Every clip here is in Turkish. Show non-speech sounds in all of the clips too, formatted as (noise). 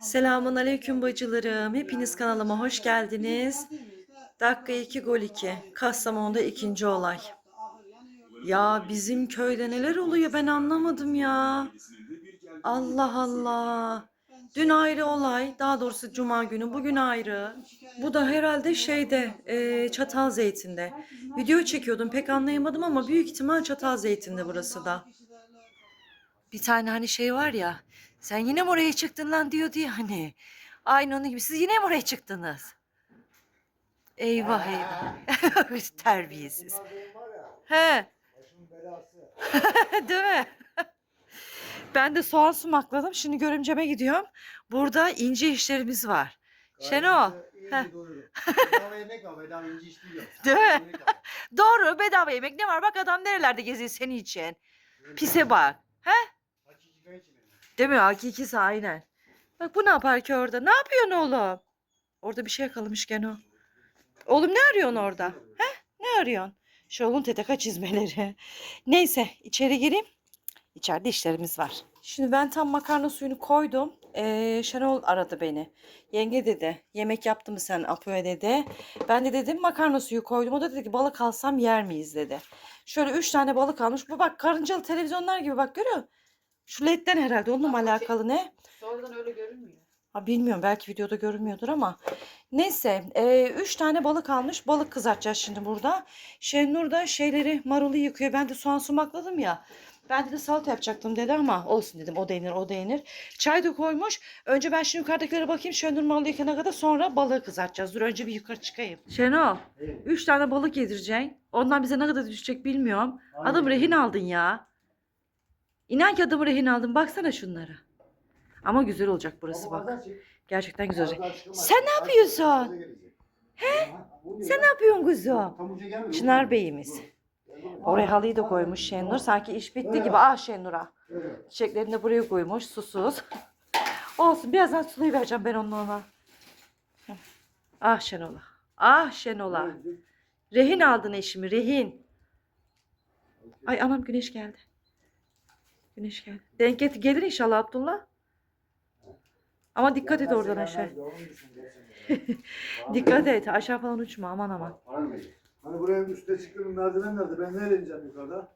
Selamun aleyküm bacılarım. Hepiniz kanalıma hoş geldiniz. Dakika 2 gol 2. Kastamonu'da ikinci olay. Ya bizim köyde neler oluyor ben anlamadım ya. Allah Allah. Dün ayrı olay. Daha doğrusu cuma günü. Bugün ayrı. Bu da herhalde şeyde e, Çatal Zeytin'de. Video çekiyordum pek anlayamadım ama büyük ihtimal Çatal Zeytin'de burası da. Bir tane hani şey var ya. Sen yine mi oraya çıktın lan diyordu ya hani. Aynı onun gibi siz yine mi oraya çıktınız? Eyvah eyvah. (laughs) Terbiyesiz. He. (laughs) Değil mi? (laughs) Ben de soğan sumakladım. Şimdi görümceme gidiyorum. Burada ince işlerimiz var. Şenol. Heh. Bedava yemek var, bedava ince iş değil. Değil mi? Doğru bedava yemek ne var? Bak adam nerelerde geziyor senin için. Pise bak. Benim. Değil mi? Hakikisi aynen. Bak bu ne yapar ki orada? Ne yapıyorsun oğlum? Orada bir şey yakalamış gene o. Oğlum ne arıyorsun orada? He? Ne arıyorsun? Şovun TTK çizmeleri. (laughs) Neyse içeri gireyim. İçeride işlerimiz var. Şimdi ben tam makarna suyunu koydum. Ee, Şenol aradı beni. Yenge dedi yemek yaptı mı sen Apo'ya dedi. Ben de dedim makarna suyu koydum. O da dedi ki balık alsam yer miyiz dedi. Şöyle üç tane balık almış. Bu bak karıncalı televizyonlar gibi bak görüyor musun? Şu ledden herhalde onunla mı alakalı ne? Sonradan öyle görünmüyor. Ha, bilmiyorum belki videoda görünmüyordur ama. Neyse e, üç tane balık almış. Balık kızartacağız şimdi burada. Şenur da şeyleri marulu yıkıyor. Ben de soğan sumakladım ya. Ben de salata yapacaktım dedi ama olsun dedim o da yenir o da yenir. Çay da koymuş. Önce ben şimdi yukarıdakilere bakayım. Şenur marulu yıkana kadar sonra balığı kızartacağız. Dur önce bir yukarı çıkayım. Şenol Evet. üç tane balık yedireceksin. Ondan bize ne kadar düşecek bilmiyorum. Adam Aynen. rehin aldın ya. İnan ki adamı rehin aldın. Baksana şunlara. Ama güzel olacak burası Ama bak. çık. Gerçekten güzel olacak. Sen ne yapıyorsun? He? Sen ne yapıyorsun kuzum? Çınar Bey'imiz. Oraya halıyı da koymuş Şenur. Sanki iş bitti gibi. Ah Şenur'a. Çiçeklerini de buraya koymuş. Susuz. Olsun. Birazdan sulayı vereceğim ben onun ona. Ah Şenol'a. Ah Şenol'a. Rehin aldın eşimi. Rehin. Ay anam güneş geldi. Güneş geldi. Denk get- gelir inşallah Abdullah. Ama dikkat et oradan aşağı. (laughs) Dikkat et. Aşağı falan uçma. Aman aman. Hani buraya üstte çıktığım merdiven nerede? Ben nereye ineceğim yukarıda?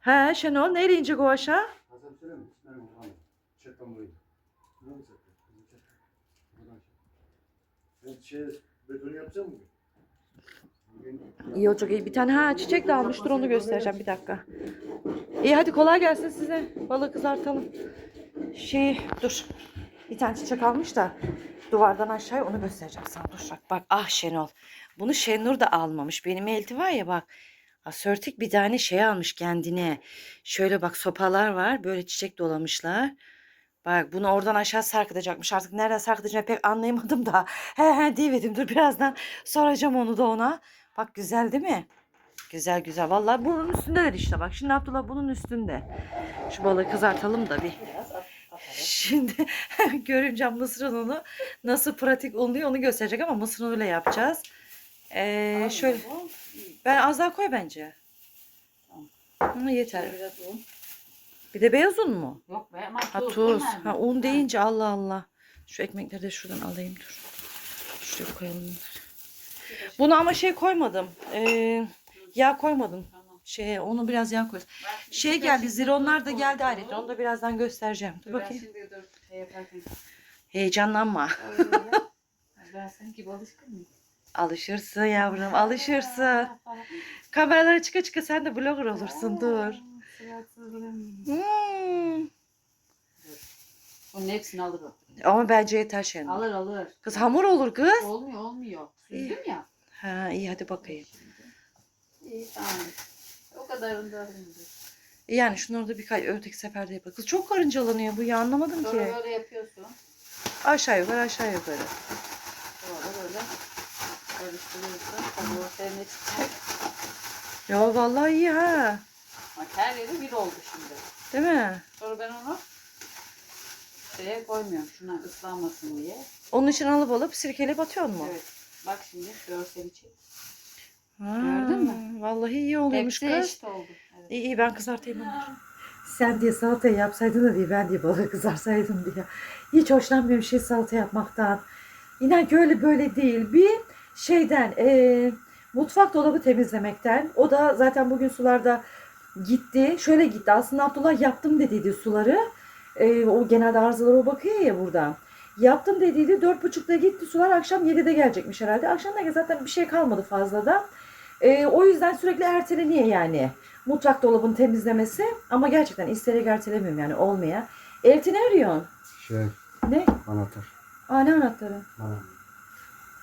He Şenol neyle inecek o aşağı? Hasan söyle mi? Benim hanım. Çekten burayı. Çekten. Buradan çek. Ben şey, betonu yapacağım mı? İyi olacak iyi. Bir tane ha çiçek de almıştır onu göstereceğim bir dakika. İyi hadi kolay gelsin size. Balığı kızartalım. Şey dur. Bir tane çiçek almış da duvardan aşağıya onu göstereceğim sana. Dur bak. Bak ah Şenol. Bunu Şenur da almamış. Benim elti var ya bak. Asörtik bir tane şey almış kendine. Şöyle bak sopalar var. Böyle çiçek dolamışlar. Bak bunu oradan aşağı sarkıtacakmış. Artık nereden sarkıtacağını pek anlayamadım da. He he diyemedim. Dur birazdan soracağım onu da ona. Bak güzel değil mi? Güzel güzel. Vallahi bunun üstündeler işte bak. Şimdi Abdullah bunun üstünde. Şu balığı kızartalım da bir. Şimdi (laughs) görümcem mısır ununu nasıl pratik oluyor onu gösterecek ama mısır unuyla yapacağız. Ee, şöyle ben az daha koy bence. Hı, yeter. Biraz un. Bir de beyaz un mu? Yok be ama Ha tuz. tuz. Ha un deyince Allah Allah. Şu ekmekleri de şuradan alayım dur. Şuraya koyalım. bunları. Bunu ama şey koymadım. Ee, yağ koymadım. Tamam. Şey onu biraz yağ koy. Şey geldi zironlar da geldi ayrıca. Onu da birazdan göstereceğim. Dur ben bakayım. şimdi dur şey yaparken. Heyecanlanma. Öyle. ben senin gibi alışkın mıyım? Alışırsın yavrum alışırsın. (laughs) Kameralara çıka çıka sen de blogger olursun dur. Sıratsızlığım. Hmm. Bunun hepsini alır o. Ama bence yeter Şenol. Alır alır. Kız hamur olur kız. Olmuyor olmuyor. Süzdüm ya. Ha iyi hadi bakayım. İyi tamam. O kadarını da. Yani şunları da birkaç öteki seferde yapalım. Kız çok karıncalanıyor bu ya anlamadım Sonra ki. böyle yapıyorsun. Aşağı yukarı aşağı yukarı. Sonra böyle karıştırıyorsun. Tabii ortaya ne çıkacak? Ya vallahi iyi ha. Bak her yeri bir oldu şimdi. Değil mi? Sonra ben onu şeye koymuyorum. Şuna ıslanmasın diye. Onun için alıp alıp sirkeleyip atıyor mu? Evet. Bak şimdi görsel için. Gördün mü? Vallahi iyi oluyormuş Hepsi kız. eşit oldu. Evet. İyi iyi ben kızartayım onları. Sen diye salatayı yapsaydın da diye ben diye balık kızarsaydım diye. Hiç hoşlanmıyorum şey salata yapmaktan. İnan ki öyle böyle değil. Bir şeyden eee, mutfak dolabı temizlemekten. O da zaten bugün sularda gitti. Şöyle gitti. Aslında Abdullah yaptım dediydi suları. Eee, o genelde arızalara o bakıyor ya burada. Yaptım dediydi. Dört buçukta gitti sular. Akşam 7'de gelecekmiş herhalde. Akşam da zaten bir şey kalmadı fazla da. Eee, o yüzden sürekli erteleniyor yani. Mutfak dolabını temizlemesi. Ama gerçekten isteyerek ertelemiyorum yani olmaya. Elti ne arıyorsun? Şey, Ne? anahtar. Aa ne anahtarı? Bana.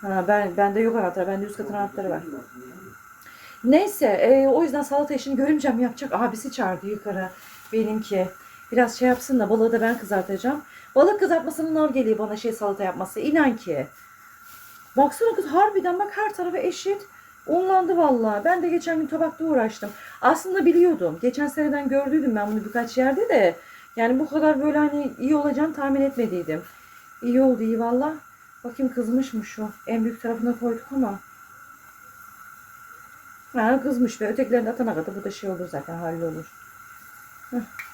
Ha ben bende yok anahtar. Bende üst katın anahtarı var. Neyse e, o yüzden salata işini görümcem yapacak. Abisi çağırdı yukarı benimki. Biraz şey yapsın da balığı da ben kızartacağım. Balık kızartmasının nar geliyor bana şey salata yapması. İnan ki. Baksana kız harbiden bak her tarafı eşit. Unlandı vallahi. Ben de geçen gün tabakta uğraştım. Aslında biliyordum. Geçen seneden gördüydüm ben bunu birkaç yerde de. Yani bu kadar böyle hani iyi olacağını tahmin etmediydim. İyi oldu iyi valla. Bakayım kızmış mı şu? En büyük tarafına koyduk ama. Ha kızmış ve ötekilerini atana kadar bu da şey olur zaten hallolur. Heh.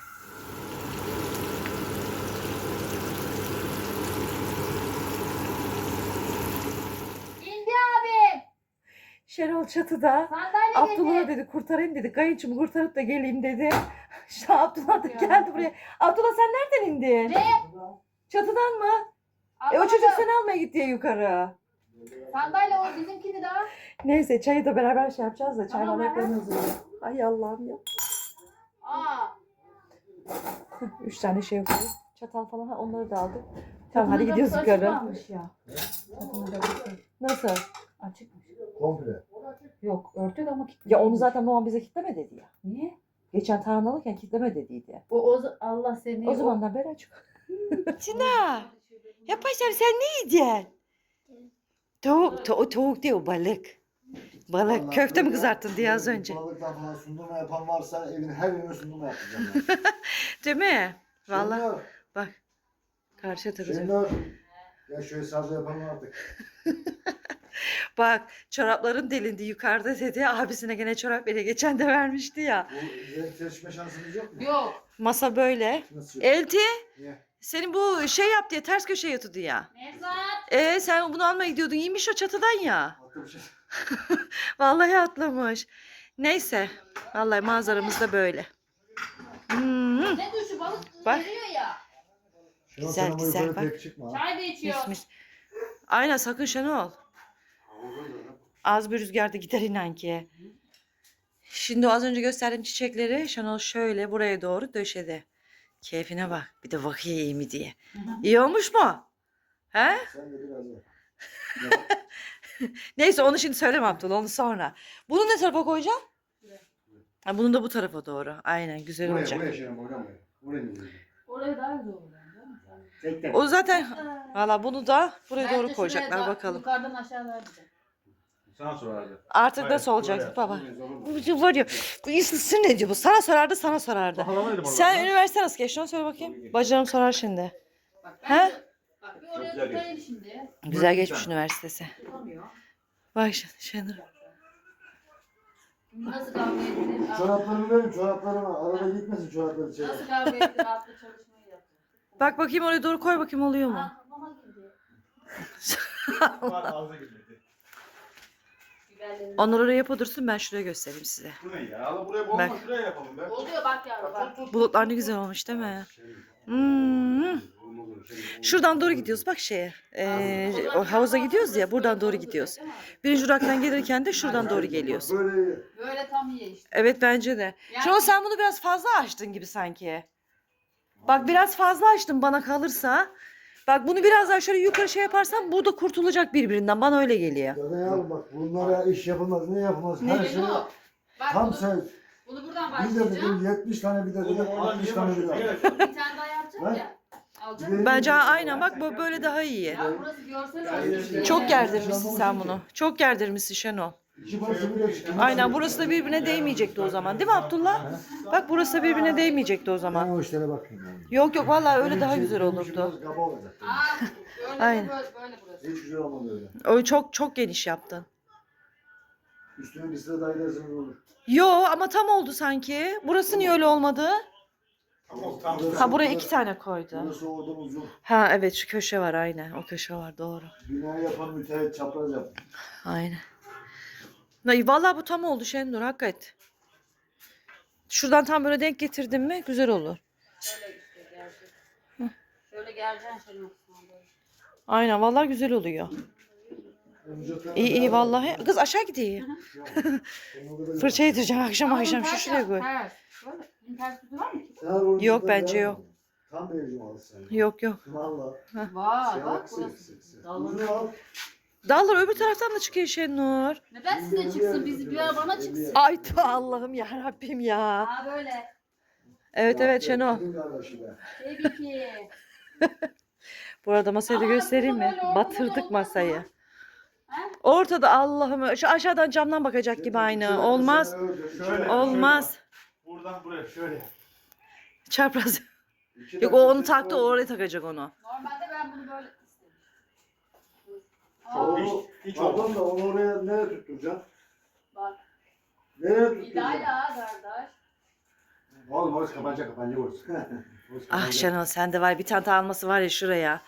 Şenol çatıda. Sandalye Abdullah getir. dedi kurtarayım dedi. Kayınçımı kurtarıp da geleyim dedi. (laughs) İşte Abdullah da geldi buraya. Abdullah sen nereden indin? Ne? Çatıdan mı? E o çocuk seni almaya gitti ya yukarı. Sandalye o bizimkini daha. Neyse çayı da beraber şey yapacağız da çay Tamam, hazırlayalım. Ay Allah'ım ya. Aa. Üç tane şey koydum. Çatal falan ha, onları da aldık. Tamam hadi gidiyoruz yukarı. ya. Kapının kapısı Nasıl? Açıkmış. Komple. Yok örtük ama kilitli. Ya onu zaten Nohan bize kitleme dedi ya. Niye? Geçen tarhana alırken kitleme dediydi. O, o Allah seni. O zamandan beri açık. (laughs) Tina. Ya paşam sen ne yiyeceksin? Tavuk, tavuk, tavuk değil o balık. Balık. Vallahi Köfte mi kızarttın diye az önce. Balıktan falan sundurma yapan varsa evin her yerine sundurma yapacağım ben. (laughs) Değil mi? Vallahi bak. Karşı duracak. Şenur. Ya şu hesabı yapalım artık. (laughs) Bak çorapların delindi yukarıda dedi. Abisine gene çorap veriyor. Geçen de vermişti ya. Bu seçme şansımız yok mu? Yok. Masa böyle. Nasıl yok? Elti Niye? senin bu şey yap diye ters köşeye yatırdı ya. Nevzat. E sen bunu almaya gidiyordun. İyiymiş o çatıdan ya. (laughs) Vallahi atlamış. Neyse. Vallahi manzaramız da böyle. Hmm, Ne düşü balık Bak. geliyor ya. Şenol, Güzel, sen güzel, yukarı bak. pek çıkma. ha. Çay da içiyor. mis mis. Aynen sakın Şenol. Az bir rüzgarda gider inan ki. Şimdi az önce gösterdiğim çiçekleri Şenol şöyle buraya doğru döşedi. Keyfine bak. Bir de bakıyor iyi mi diye. İyi olmuş mu? He? Sen de biraz. (laughs) Neyse onu şimdi söylemem Abdullah onu sonra. Bunu ne tarafa koyacağım? Ha, bunu da bu tarafa doğru. Aynen güzel Buraya, olacak. buraya Şenol, buraya, buraya. Mı gidiyorsun? Oraya daha güzel olur. O zaten valla bunu da buraya doğru koyacaklar bakalım. Yukarıdan aşağı vermeyeceğim. Sana sorardı. Artık Hayır, nasıl olacak böyle baba? Bu var ya bu ne diyor bu? Sana sorardı sana sorardı. Sen üniversite nasıl geçti onu söyle bakayım. Bacım sorar şimdi. Bak He? ben de- Bak bir oraya güzel tutayım şimdi. Güzel geçmiş üniversitesi. Tutamıyor. Bak şimdi Şenur. Nasıl kavga edilir? Çoraplarımı verin çoraplarımı. Arada gitmesin çorapları içeri. Nasıl kavga edilir? Adlı çalışmayı yaptım. Bak bakayım oraya doğru koy bakayım oluyor mu? Aa, mama girdi. (laughs) Var ağza girmedi. Onur oraya yapa dursun ben şuraya göstereyim size. Bu ne ya? Allah buraya bomba Bak. şuraya yapalım be. Oluyor bak yavrum bak. Bulutlar ne güzel olmuş değil mi? Hmm. Şuradan doğru gidiyoruz bak şeye. Ee, o havuza gidiyoruz ya buradan doğru gidiyoruz. Birinci duraktan gelirken de şuradan doğru geliyoruz. Böyle Böyle tam iyi işte. Evet bence de. Yani- Şenol sen bunu biraz fazla açtın gibi sanki. Bak biraz fazla açtın bana kalırsa. Bak bunu biraz daha şöyle yukarı şey yaparsan bu da kurtulacak birbirinden. Bana öyle geliyor. Ya da yavrum bak bunlara iş yapılmaz ne yapılmaz Ne? her şey Bak tam bunu, sen bunu buradan bir de başlayacağım. dedim 70 tane bir de dedim oradan 60 niye tane bir de. Bir tane daha yapacağım ya. Alacak. Gidelim. Bence aynen bak bu böyle daha iyi. Ya burası görsel işte- Çok gerdirmişsin sen bunu. Çok gerdirmişsin Şenol. Aynen burası da birbirine değmeyecekti o zaman. Değil mi Abdullah? Bak burası da birbirine değmeyecekti o Ben zaman. o işlere bakayım yani. Yok yok vallahi öyle daha güzel olurdu. kaba olacak. (laughs) Aynen. böyle, burası. Hiç güzel olmadı öyle. O çok çok geniş yaptın. Üstüne bir sıra daha ederseniz olur. Yo ama tam oldu sanki. Burası niye öyle olmadı? Tamam tamam. Ha buraya iki tane koydu. Burası oradan uzun. Ha evet şu köşe var aynen. O köşe var doğru. Bina yapan müteahhit çapraz yaptı. Aynen. Ay, Vallahi bu tam oldu Şenur hakikaten. Şuradan tam böyle denk getirdim mi güzel olur. Şöyle işte gelecek. Şöyle geleceksin şöyle. Aynen vallahi güzel oluyor. İyi iyi vallahi. Kız aşağı gidiyor. (laughs) Fırça yedireceğim akşam akşam şu şuraya koy. Yok, bence yok. Tam alsın. Yok yok. Valla. Var bak burası. Bunu al. Dallar öbür taraftan da çıkıyor Şenur. Neden size çıksın? Biz bir bana çıksın. Ay ta Allah'ım ya Rabbim ya. Ha böyle. Evet evet Şenol. Tabii ki. (laughs) Bu arada masayı da göstereyim mi? böyle ortada Batırdık masayı. Ha? Ortada Allah'ım şu aşağıdan camdan bakacak gibi aynı. Olmaz. Şöyle. Olmaz. Buradan buraya şöyle. Çapraz. Yok o onu taktı o oraya takacak onu. Normalde ben bunu böyle istedim. O, Aa, Hiç- hiç pardon da onu oraya nereye tutturacaksın? bak. Nereye tutturacaksın? İlayla kardeş. Oğlum orası kapanacak kapanacak orası. (laughs) Orası Ah kapanacak. Şenol sende var bir tane daha alması var ya şuraya.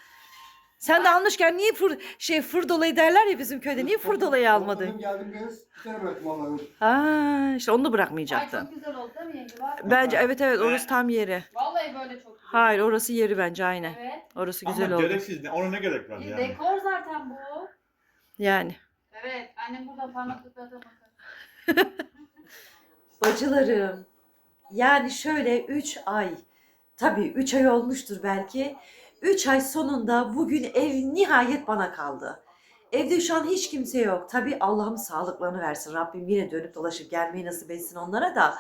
Sen de almışken niye fır, şey fır dolayı derler ya bizim köyde. Niye fır dolayı almadın? Oğlum Geldim kız. Bir tane bıraktım vallahi. Ha, işte onu da Ay bırakmayacaktın. çok güzel oldu değil mi yenge? Bak. Bence evet evet orası tam yeri. Vallahi böyle çok güzel. Hayır orası yeri bence aynen. Evet. Orası güzel Ama oldu. gereksiz. ne- Ona ne gerek var Bir yani? dekor zaten bu. Yani. Evet. Annem burada parmaklıklara bakar. (laughs) Bacılarım. Yani şöyle 3 ay. Tabii 3 ay olmuştur belki. 3 ay sonunda bugün ev nihayet bana kaldı. Evde şu an hiç kimse yok. Tabii Allah'ım sağlıklarını versin. Rabbim yine dönüp dolaşıp gelmeyi nasip etsin onlara da.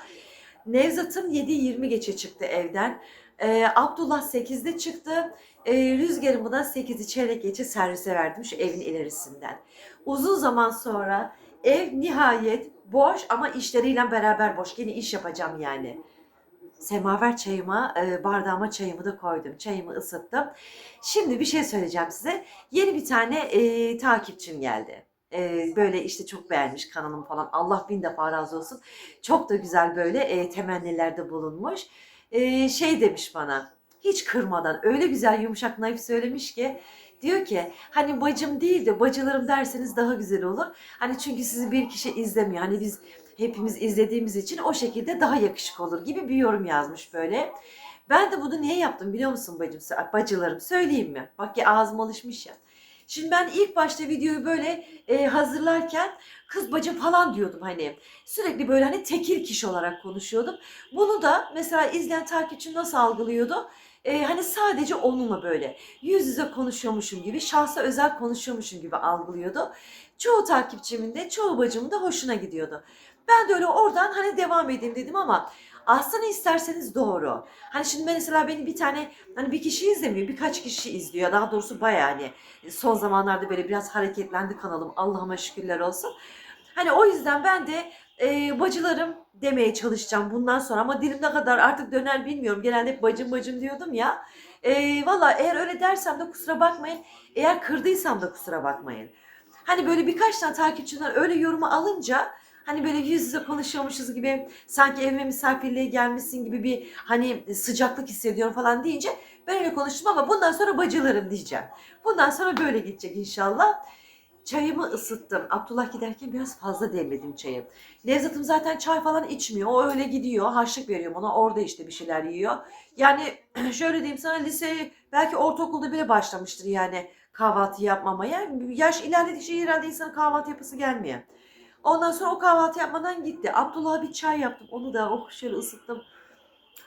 Nevzat'ım 7.20 geçe çıktı evden. Ee, Abdullah 8'de çıktı. Ee, Rüzgar'ımı da 8'i çeyrek geçe servise verdim şu evin ilerisinden. Uzun zaman sonra ev nihayet boş ama işleriyle beraber boş. Yine iş yapacağım yani. Semaver çayıma, e, bardağıma çayımı da koydum. Çayımı ısıttım. Şimdi bir şey söyleyeceğim size. Yeni bir tane e, takipçim geldi. E, böyle işte çok beğenmiş kanalımı falan. Allah bin defa razı olsun. Çok da güzel böyle e, temennilerde bulunmuş. E, şey demiş bana. Hiç kırmadan öyle güzel yumuşak naif söylemiş ki diyor ki hani bacım değil de bacılarım derseniz daha güzel olur. Hani çünkü sizi bir kişi izlemiyor. Hani biz hepimiz izlediğimiz için o şekilde daha yakışık olur gibi bir yorum yazmış böyle. Ben de bunu niye yaptım biliyor musun bacım, bacılarım? Söyleyeyim mi? Bak ya ağzım alışmış ya. Şimdi ben ilk başta videoyu böyle e, hazırlarken kız bacım falan diyordum hani. Sürekli böyle hani tekil kişi olarak konuşuyordum. Bunu da mesela izleyen takipçim nasıl algılıyordu? E, hani sadece onunla böyle yüz yüze konuşuyormuşum gibi, şahsa özel konuşuyormuşum gibi algılıyordu. Çoğu takipçimin de çoğu bacımın da hoşuna gidiyordu. Ben de öyle oradan hani devam edeyim dedim ama aslında isterseniz doğru. Hani şimdi mesela beni bir tane hani bir kişi izlemiyor birkaç kişi izliyor. Daha doğrusu bayağı hani son zamanlarda böyle biraz hareketlendi kanalım Allah'ıma şükürler olsun. Hani o yüzden ben de e, bacılarım demeye çalışacağım bundan sonra ama dilim ne kadar artık döner bilmiyorum. Genelde hep bacım bacım diyordum ya. E, Valla eğer öyle dersem de kusura bakmayın. Eğer kırdıysam da kusura bakmayın. Hani böyle birkaç tane takipçiden öyle yorumu alınca hani böyle yüz yüze konuşuyormuşuz gibi sanki evime misafirliğe gelmişsin gibi bir hani sıcaklık hissediyorum falan deyince ben öyle konuştum ama bundan sonra bacılarım diyeceğim. Bundan sonra böyle gidecek inşallah. Çayımı ısıttım. Abdullah giderken biraz fazla demledim çayı. Nevzat'ım zaten çay falan içmiyor. O öyle gidiyor. Harçlık veriyorum ona. Orada işte bir şeyler yiyor. Yani (clears throat) şöyle diyeyim sana lise belki ortaokulda bile başlamıştır yani kahvaltı yapmamaya. Yaş ilerledikçe herhalde insanın kahvaltı yapısı gelmiyor. Ondan sonra o kahvaltı yapmadan gitti. Abdullah'a bir çay yaptım. Onu da oh şöyle ısıttım.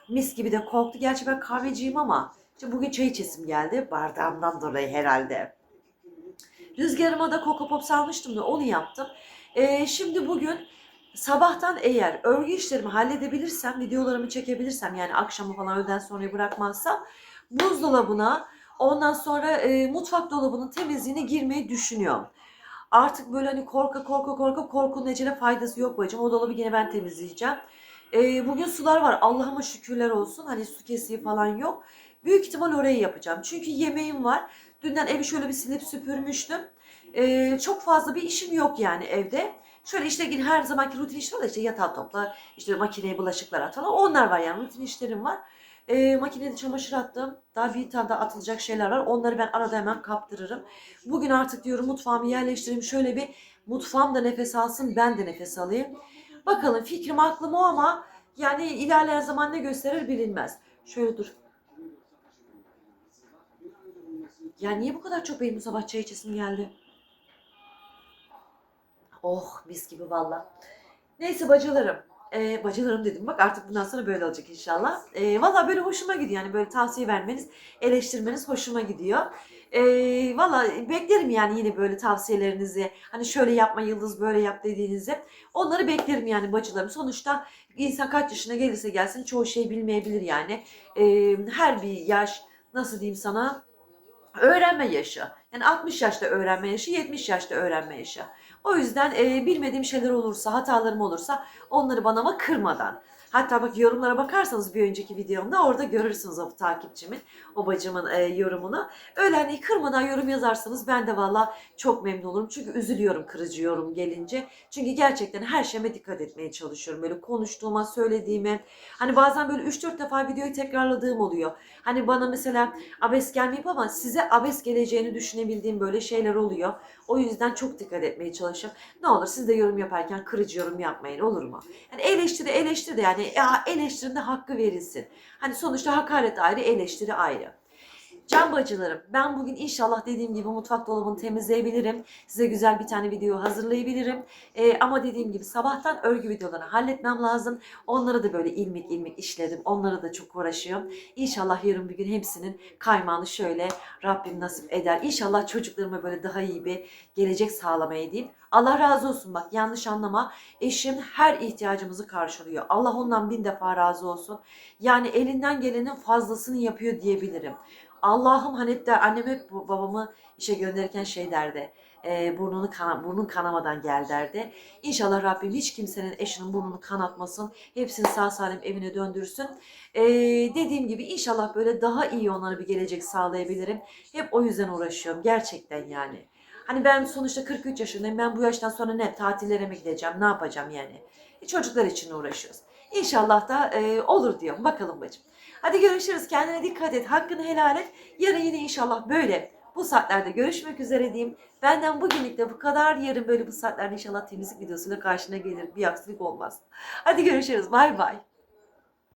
Mis gibi de koktu. Gerçi ben kahveciyim ama işte bugün çay içesim geldi. Bardağımdan dolayı herhalde. Rüzgarıma da Coco Pop salmıştım da onu yaptım. Ee, şimdi bugün sabahtan eğer örgü işlerimi halledebilirsem, videolarımı çekebilirsem yani akşamı falan öğleden sonra bırakmazsam buzdolabına ondan sonra e, mutfak dolabının temizliğine girmeyi düşünüyorum. Artık böyle hani korka korka korka korkunun ecele faydası yok bacım. O dolabı yine ben temizleyeceğim. Ee, bugün sular var. Allah'ıma şükürler olsun. Hani su kesiği falan yok. Büyük ihtimal orayı yapacağım. Çünkü yemeğim var. Dünden evi şöyle bir silip süpürmüştüm. Ee, çok fazla bir işim yok yani evde. Şöyle işte yine her zamanki rutin işler var işte yatağı topla, işte makineye bulaşıklar at. Onlar var yani rutin işlerim var. E, makinede çamaşır attım. Daha bir tane daha atılacak şeyler var. Onları ben arada hemen kaptırırım. Bugün artık diyorum mutfağımı yerleştireyim. Şöyle bir mutfağım da nefes alsın, ben de nefes alayım. Bakalım fikrim aklım o ama yani ilerleyen zaman ne gösterir bilinmez. Şöyle dur. Ya niye bu kadar çok benim bu sabah çay içesim geldi? Oh mis gibi valla. Neyse bacılarım. Ee, bacılarım dedim bak artık bundan sonra böyle olacak inşallah. Ee, valla böyle hoşuma gidiyor yani böyle tavsiye vermeniz, eleştirmeniz hoşuma gidiyor. Ee, valla beklerim yani yine böyle tavsiyelerinizi. Hani şöyle yapma Yıldız böyle yap dediğinizi. Onları beklerim yani bacılarım. Sonuçta insan kaç yaşına gelirse gelsin çoğu şey bilmeyebilir yani. Ee, her bir yaş nasıl diyeyim sana öğrenme yaşı. Yani 60 yaşta öğrenme yaşı, 70 yaşta öğrenme yaşı. O yüzden e, bilmediğim şeyler olursa, hatalarım olursa onları bana ama kırmadan. Hatta bak yorumlara bakarsanız bir önceki videomda orada görürsünüz o takipçimin, o bacımın e, yorumunu. Öyle hani kırmadan yorum yazarsanız ben de valla çok memnun olurum. Çünkü üzülüyorum kırıcı yorum gelince. Çünkü gerçekten her şeyime dikkat etmeye çalışıyorum. Böyle konuştuğuma, söylediğime. Hani bazen böyle 3-4 defa videoyu tekrarladığım oluyor. Hani bana mesela abes gelmeyip ama size abes geleceğini düşünebildiğim böyle şeyler oluyor. O yüzden çok dikkat etmeye çalışıyorum. Ne olur siz de yorum yaparken kırıcı yorum yapmayın olur mu? Yani eleştiri eleştiri de yani ya eleştirinin de hakkı verilsin. Hani sonuçta hakaret ayrı, eleştiri ayrı. Can bacılarım ben bugün inşallah dediğim gibi mutfak dolabını temizleyebilirim. Size güzel bir tane video hazırlayabilirim. Ee, ama dediğim gibi sabahtan örgü videolarını halletmem lazım. Onları da böyle ilmik ilmik işledim. Onlara da çok uğraşıyorum. İnşallah yarın bir gün hepsinin kaymağını şöyle Rabbim nasip eder. İnşallah çocuklarıma böyle daha iyi bir gelecek sağlamaya diyeyim. Allah razı olsun bak yanlış anlama. Eşim her ihtiyacımızı karşılıyor. Allah ondan bin defa razı olsun. Yani elinden gelenin fazlasını yapıyor diyebilirim. Allah'ım hani hep der, annem hep babamı işe gönderirken şey derdi. E, burnunu kana, burnun kanamadan gel derdi. İnşallah Rabbim hiç kimsenin eşinin burnunu kanatmasın. Hepsini sağ salim evine döndürsün. E, dediğim gibi inşallah böyle daha iyi onlara bir gelecek sağlayabilirim. Hep o yüzden uğraşıyorum gerçekten yani. Hani ben sonuçta 43 yaşındayım. Ben bu yaştan sonra ne tatillere mi gideceğim? Ne yapacağım yani? E, çocuklar için uğraşıyoruz. İnşallah da e, olur diyorum. Bakalım bacım. Hadi görüşürüz. Kendine dikkat et. Hakkını helal et. Yarın yine inşallah böyle bu saatlerde görüşmek üzere diyeyim. Benden bugünlük de bu kadar. Yarın böyle bu saatlerde inşallah temizlik videosuyla karşına gelir. Bir aksilik olmaz. Hadi görüşürüz. Bay bay.